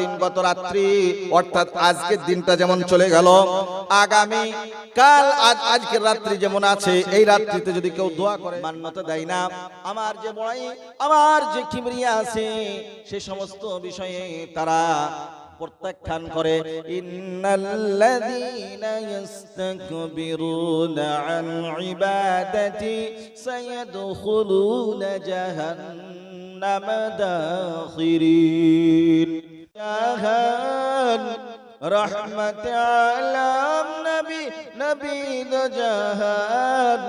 দিন গত রাত্রি, অর্থাৎ আজকের দিনটা যেমন চলে গেল, আগামী কাল আজ আজকের রাত্রি যেমন আছে, এই রাত্রিতে যদি কেউ দোয়া করে দেয় না, আমার আমার যে আছে, সে সমস্ত বিষয়ে তারা প্রত্যাখ্যান করে দাখিরিন জাহান রহমত আলম নবী নবী দো জাহান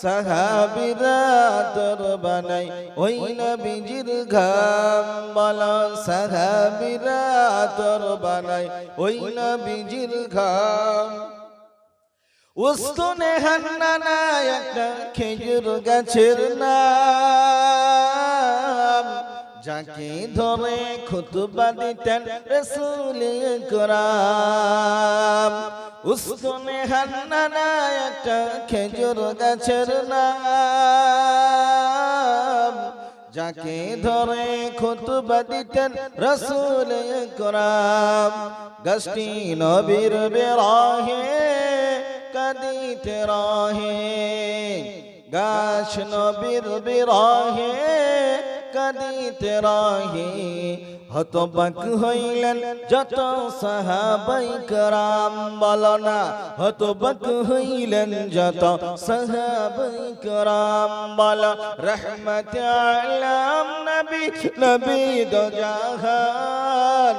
সাহাবিরা তোর বানাই ওই নবীজির ঘাম বলা সাহাবিরা তোর বানাই ওই নবীজির ঘাম উস্তুনে হান্নানা একটা খেজুর গাছের নাম যাকে ধরে খুতবা দিতেন রসুল করাম উস্তুনে হান্নানা একটা খেজুর গাছের নাম। যাকে ধরে খুতবা দিতেন রসুল করাম গাছটি নবীর বেরাহে কাদিতে রহে। গাছ নবীর বিরহে কাদিতে রহে, হতবাক হইলেন যত সাহাবাই করাম বলনা হতবাক হইলেন যত সাহাবাই করাম, বল, রহমত আলম নবী নবী দো জাহান।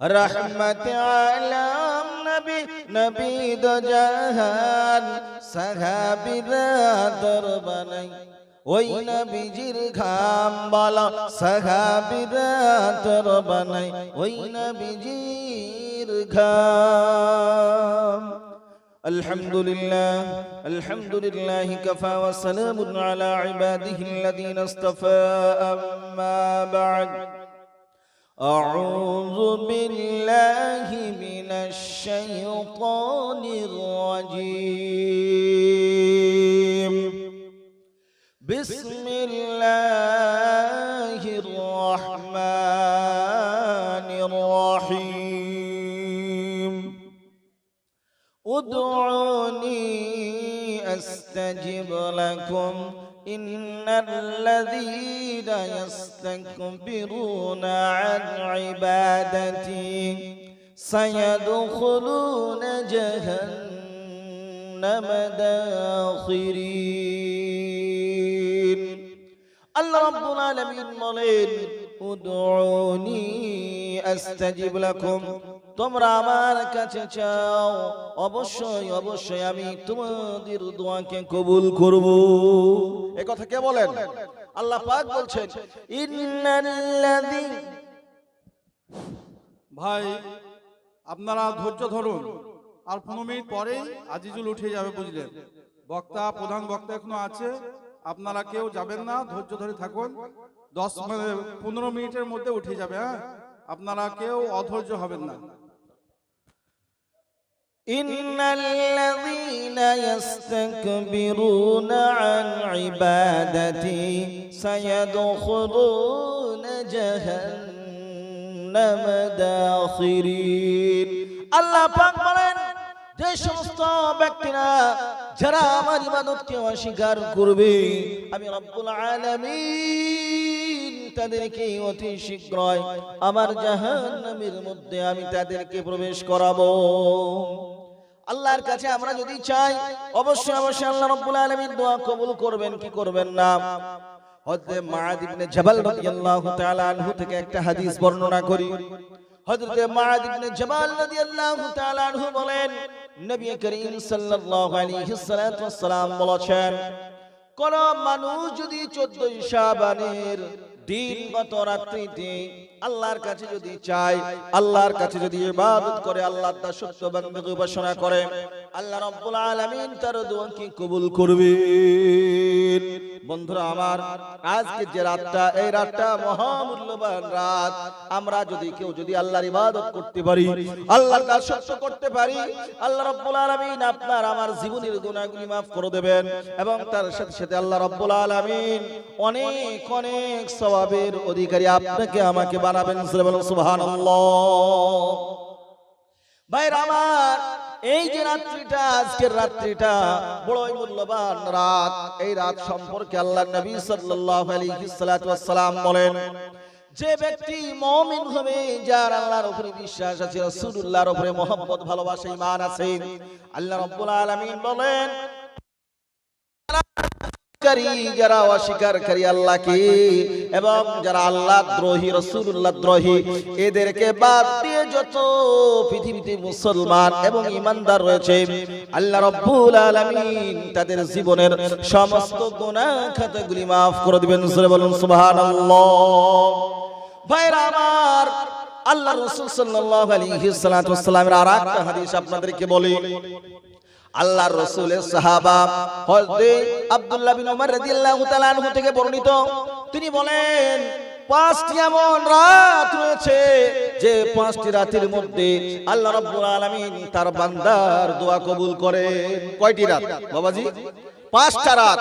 রহমত আলম নবী নবী দো জাহান। সাহাবিরা তোর বানাই ওই নবীজির ঘাম বলা সাহাবিরা তোর বানাই ওই নবীজির ঘাম الحمد لله الحمد لله كفى وسلام على عباده الذين اصطفى أما بعد أعوذ بالله من الشيطان الرجيم بسم الله الرحمن الرحيم. ادعوني أستجب لكم. إن الذين يستكبرون عن عبادتي سيدخلون جهنم داخرين. আল্লাহ রাব্বুল আলামিন বলেন, উদউনি আস্তাজিব লাকুম। তোমরা আমার কাছে চাও, অবশ্যই অবশ্যই আমি তোমাদের দোয়াকে কবুল করব। এ কথা কে বলেন? আল্লাহ পাক বলছেন, ইন্নাল্লাযী ভাই, আপনারা ধৈর্য ধরুন। আর পনেরো মিনিট পরেই আজিজুল উঠে যাবে বুঝলেন। বক্তা, প্রধান বক্তা এখনও আছে। আপনারা কেউ যাবেন না ধৈর্য ধরে থাকুন দশ মানে পনেরো মিনিটের মধ্যে উঠে যাবে হ্যাঁ আপনারা কেউ অধৈর্য হবেন না إن الذين يستكبرون عن عبادتي سيدخلون جهنم داخرين আল্লাহ পাক বলেন যে সমস্ত ব্যক্তিরা যারা আমার ইবাদতকে অস্বীকার করবে, আমি রব্বুল আলামিন তাদেরকে অতি শীঘ্রই আমার জাহান্নামের মধ্যে আমি তাদেরকে প্রবেশ করাবো। আল্লাহর কাছে আমরা যদি চাই, অবশ্যই অবশ্যই আল্লাহ রাব্বুল আলামিন দোয়া কবুল করবেন, কি করবেন না? হযরত মুআদ ইবনে জাবাল রাদিয়াল্লাহু তাআলা আনহু থেকে একটা হাদিস বর্ণনা করি। হযরত মুআদ ইবনে জাবাল রাদিয়াল্লাহু তাআলা আনহু বলেন নবী করিম সাল্লাল্লাহু আলাইহি ওয়াসসালাম বলেছেন কোন মানুষ যদি 14 শাবানের দিনগত রাত্রিতে আল্লাহর কাছে যদি চায় আল্লাহর কাছে যদি ইবাদত করে, আল্লাহর দাসত্ব বান্দাকে উপাসনা করে, আল্লাহ রাব্বুল আলামিন তার দোয়াকে কবুল করবেন? বন্ধুরা আমার, আজকে যে রাতটা, এই রাতটা মহামূল্যবান রাত। আমরা যদি কেউ যদি আল্লাহর ইবাদত করতে পারি, আল্লাহর কাজ সত্য করতে পারি, আল্লাহ রাব্বুল আলামিন আপনার আমার জীবনের গুনাহগুলি maaf করে দেবেন এবং তার সাথে সাথে আল্লাহ রাব্বুল আলামিন অনেক অনেক সওয়াবের অধিকারী আপনাকে, আমাকে বানাবেন ভাইরা আমার, এই যে রাত্রিটা, আজকের রাত্রিটা, বড়ই মূল্যবান রাত। এই রাত সম্পর্কে আল্লাহ নবী সাল্লাতু বলেন, যে ব্যক্তি মুমিন হবে, যার আল্লাহর উপরে বিশ্বাস আছে, রাসূলুল্লাহর উপরে মহব্বত, ভালোবাসা, ঈমান আছে, আল্লাহ রাব্বুল আলামিন বলেন যারা অস্বীকারী আল্লাহকে এবং যারা আল্লাহ দ্রোহী রসুল্লাহ দ্রোহী, এদেরকে বাদ দিয়ে যত পৃথিবীতে মুসলমান এবং ইমানদার রয়েছে, আল্লাহ রব্বুল তাদের জীবনের সমস্ত গুনাহ খাতাগুলি maaf করে দিবেন বলুন আমার, আল্লাহ রাসূল সাল্লাল্লাহু আলাইহি সাল্লাতু ওয়াসাল্লামের আরেকটা হাদিস আপনাদেরকে বলি। আল্লাহর রসুলের সাহাবা। হযরত আব্দুল্লাহ বিন ওমর রাদিয়াল্লাহু তাআলা আনহু থেকে বর্ণিত। তিনি বলেন পাঁচটি এমন রাত রয়েছে যে পাঁচটি রাতের মধ্যে আল্লাহ রাব্বুল আলামিন তার বান্দার দোয়া কবুল করেন। কয়টি রাত? বাবাজি পাঁচটা রাত।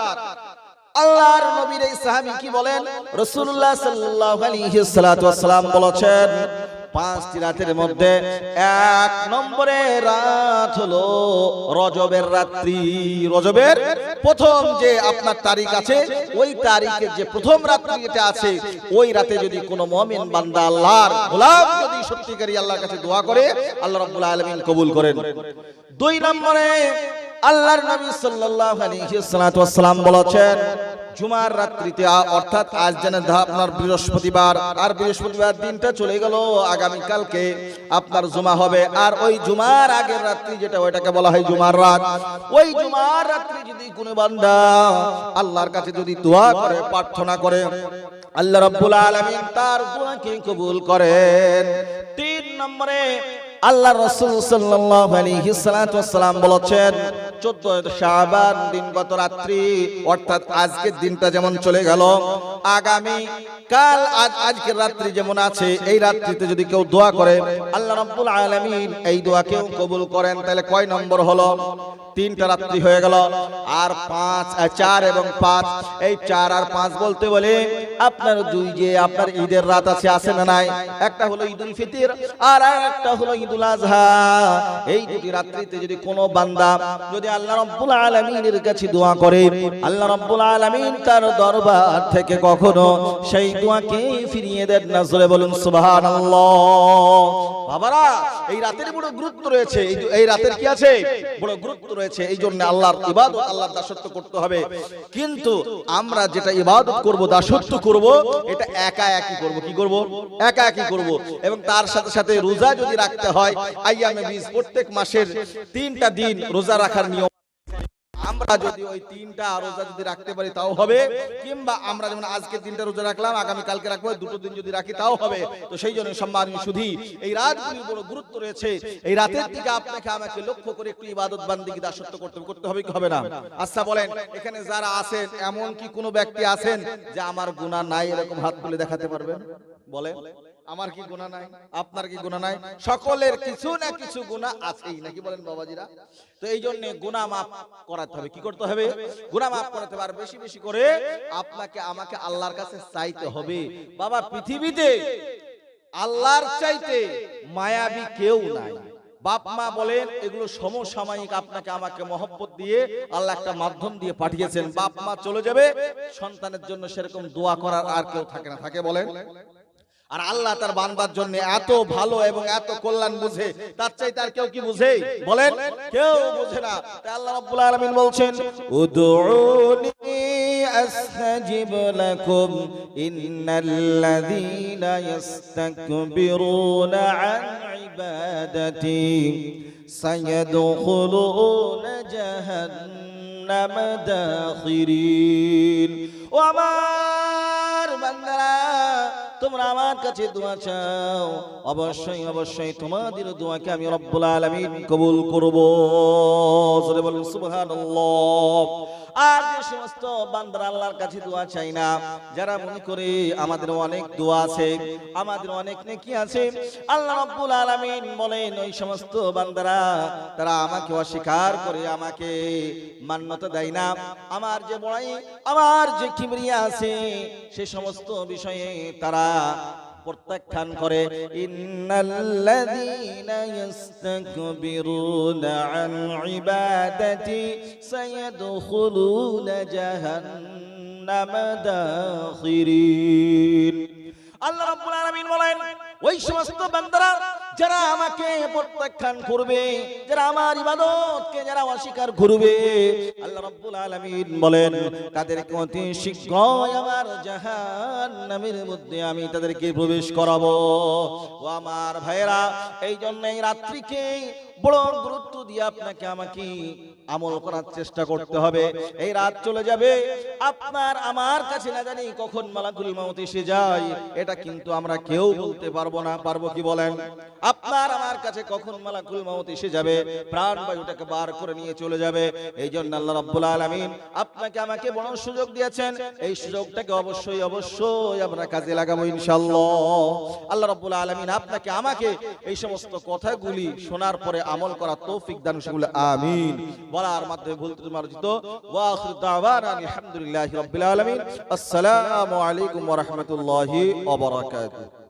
আল্লাহর নবীর এই সাহাবী কি বলেন? রাসূলুল্লাহ সাল্লাল্লাহু আলাইহি সাল্লাতু ওয়াসাল্লাম বলেছেন পাঁচটি রাতের মধ্যে এক নম্বরে রাত হলো রজবের রাত্রি। রজবের প্রথম যে আপনার তারিখ আছে, ওই তারিখের যে প্রথম রাত্রি এটা আছে, ওই রাতে যদি কোনো মমিন বান্দা আল্লাহর গোলাম যদি সত্যিকারী আল্লাহর কাছে দোয়া করে, আল্লাহ রাব্বুল আলামিন কবুল করেন। দুই নম্বরে আল্লাহর নবী সাল্লাল্লাহু আলাইহি ওয়াসাল্লাম বলেছেন, জুমার রাত্রিতে, অর্থাৎ আজ যেন আপনার বৃহস্পতিবার, আর বৃহস্পতিবার দিনটা চলে গেল আগামী কালকে আপনার জুমা হবে। আর ওই জুমার আগের রাত্রি যেটা, ওইটাকে বলা হয় জুমার রাত। ওই জুমার রাত্রি যদি কোনো বান্দা আল্লাহর কাছে যদি দোয়া করে, প্রার্থনা করে, আল্লাহ রাব্বুল আলামিন তার দোয়াকে কবুল করেন। তিন নম্বরে আল্লাহ রাসূল আলাইহি সাল্লাতু ওয়াসসালাম বলেছেন 14 শাবান দিন গত রাত্রি, অর্থাৎ আজকের দিনটা যেমন চলে গেল, আগামী কাল আজ আজকের রাত্রি যেমন আছে, এই রাত্রিতে যদি কেউ দোয়া করে, আল্লাহ রাব্বুল আলামিন এই দোয়াকেও কবুল করেন, তাহলে কয় নম্বর হলো? তিনটা রাত্রি হয়ে গেল, আর পাঁচ চার এবং পাঁচ। এই চার আর পাঁচ বলতে বলে, আপনার দুই যে আপনার ঈদের রাত আছে আছে না নাই? একটা হলো ঈদুল ফিতর, আর একটা হলো ঈদুল আজহা। এই দুটি রাত্রিতে যদি কোনো বান্দা যদি আল্লাহ রব্বুল আলামিনের কাছে দোয়া করে। আল্লাহ রব্বুল আলামিন তার দরবার থেকে কখনো সেই দোয়াকে ফিরিয়ে দেন না। জোরে বলুন, সুবহানাল্লাহ। বাবারা, এই রাতের বড় গুরুত্ব রয়েছে। এই রাতের কি আছে? বড় গুরুত্ব রয়েছে। এই জন্য আল্লাহর ইবাদত আল্লাহর দাসত্ব করতে হবে। কিন্তু আমরা যেটা ইবাদত করব, দাসত্ব করব, এটা একা একই করব। কি করব? একা একই করব। এবং তার সাথে সাথে রোজা যদি রাখতে হয় আইয়ামে বীজ প্রত্যেক মাসের তিনটা দিন রোজা রাখার নিয়ম আমরা যদি ওই তিনটা রোজা যদি রাখতে পারি, তাও হবে। কিংবা আমরা যেমন আজকে তিনটা রোজা রাখলাম, আগামী কালকে রাখব দুটো দিন যদি রাখি, তাও হবে। তো সেই জন্য সম্মানীয় শুধু এই রাতগুলির বড় গুরুত্ব রয়েছে। এই রাতের দিকে আপনাকে আমাকে লক্ষ্য করে একটু ইবাদত বান্দিকে দাসত্ব করতে। করতে হবে কি হবে না? আচ্ছা বলেন, এখানে যারা আছেন, এমন কি কোনো ব্যক্তি আছেন যে আমার গুনাহ নাই এরকম হাত তুলে দেখাতে পারবেন? বলেন। আমার কি গুনাহ নাই? আপনার কি গুনাহ নাই? সকলের কিছু না কিছু গুনাহ আছেই নাকি বলেন বাবাজিরা? তো এই জন্য গুনাহ মাফ করাতে হবে। কি করতে হবে? গুনাহ মাফ করাতে হবে। আর বেশি বেশি করে আপনাকে আমাকে আল্লাহর কাছে চাইতে হবে। বাবা পৃথিবীতে আল্লাহর চাইতে মায়াবী কেউ নাই। বাপ মা বলেন এগুলো সমসাময়িক আপনাকে আমাকে মহব্বত দিয়ে আল্লাহ একটা মাধ্যম দিয়ে পাঠিয়েছেন। বাপ মা চলে যাবে। সন্তানের জন্য সেরকম দোয়া করার আর কেউ থাকে না। থাকে বলেন? আর আল্লাহ তার বান্দার জন্য এত ভালো এবং এত কল্যাণ বুঝে, তার চাই তার কেউ কি বুঝে? বলেন, কেউ বুঝে না। তাই আল্লাহ রাব্বুল আলামিন বলছেন, উদউনি আস্তাজিব লাকুম ইন্নাল্লাযীনা ইস্তাকবিরুনা আন ইবাদাতি সায়াদখুলুনা জাহান্নাম দাখিরিন। ও আমার বান্দারা তোমরা আমার কাছে দোয়া চাও। অবশ্যই অবশ্যই তোমাদের দোয়াকে আমি রব্বুল আলামিন কবুল করব। বলেন, সুবহানাল্লাহ। আর যে সমস্ত বান্দারা আল্লাহর কাছে দোয়া চাই না, যারা মনে করে আমাদের অনেক দোয়া আছে, আমাদের অনেক নেকি আছে, আল্লাহ রাব্বুল আলামিন বলেন, ওই সমস্ত বান্দারা, তারা আমাকে অস্বীকার করে আমাকে মান্যতা দেয় না। আমার যে বড়াই, আমার যে কিবরিয়া আছে, সে সমস্ত বিষয়ে তারা প্রত্যাখ্যান করে ইন্নাল্লাযীনা ইস্তাকবিরুনা আন ইবাদাতি সায়াদখুলুনা জাহান্নামা দাখিরিন। আল্লাহ রাব্বুল বলেন ওই সমস্ত বান্দারা যারা আমাকে প্রত্যাখ্যান করবে, যারা আমার ইবাদতকে যারা অস্বীকার করবে, আল্লাহ রাব্বুল আলামিন বলেন, তাদেরকে অতি শীঘ্রই আমার জাহান্নামের মধ্যে আমি তাদেরকে প্রবেশ করাবো। ও আমার ভাইয়েরা এই জন্য এই রাত্রিকে বড় গুরুত্ব দিয়ে আপনাকে আমাকে আমল করার চেষ্টা করতে হবে। এই রাত চলে যাবে। আপনার আমার কাছে না জানি কখন মালাকুল মাউত এসে যায়। এটা কিন্তু আমরা কেউ বলতে পারব না। পারব কি বলেন? আপনার আমার কাছে কখন মালাকুল মাউত এসে যাবে? প্রাণ বায়ুটাকে বার করে নিয়ে চলে যাবে। এই জন্য আল্লাহ রাব্বুল আলামিন আপনাকে আমাকে বড় সুযোগ দিয়েছেন। এই সুযোগটাকে অবশ্যই অবশ্যই আমরা কাজে লাগাবো ইনশাআল্লাহ। আল্লাহ রাব্বুল আলামিন আপনাকে আমাকে এই সমস্ত কথাগুলি শোনার পরে আমল করা তৌফিক দান আমিন। বলার মাধ্যমে ভুল ত্রুটি মার্জিত। ওয়া আখিরু দাওয়ানা আলহামদুলিল্লাহি রাব্বিল আলামিন। আসসালামু আলাইকুম ওয়া রাহমাতুল্লাহি ওয়া বারাকাতুহু।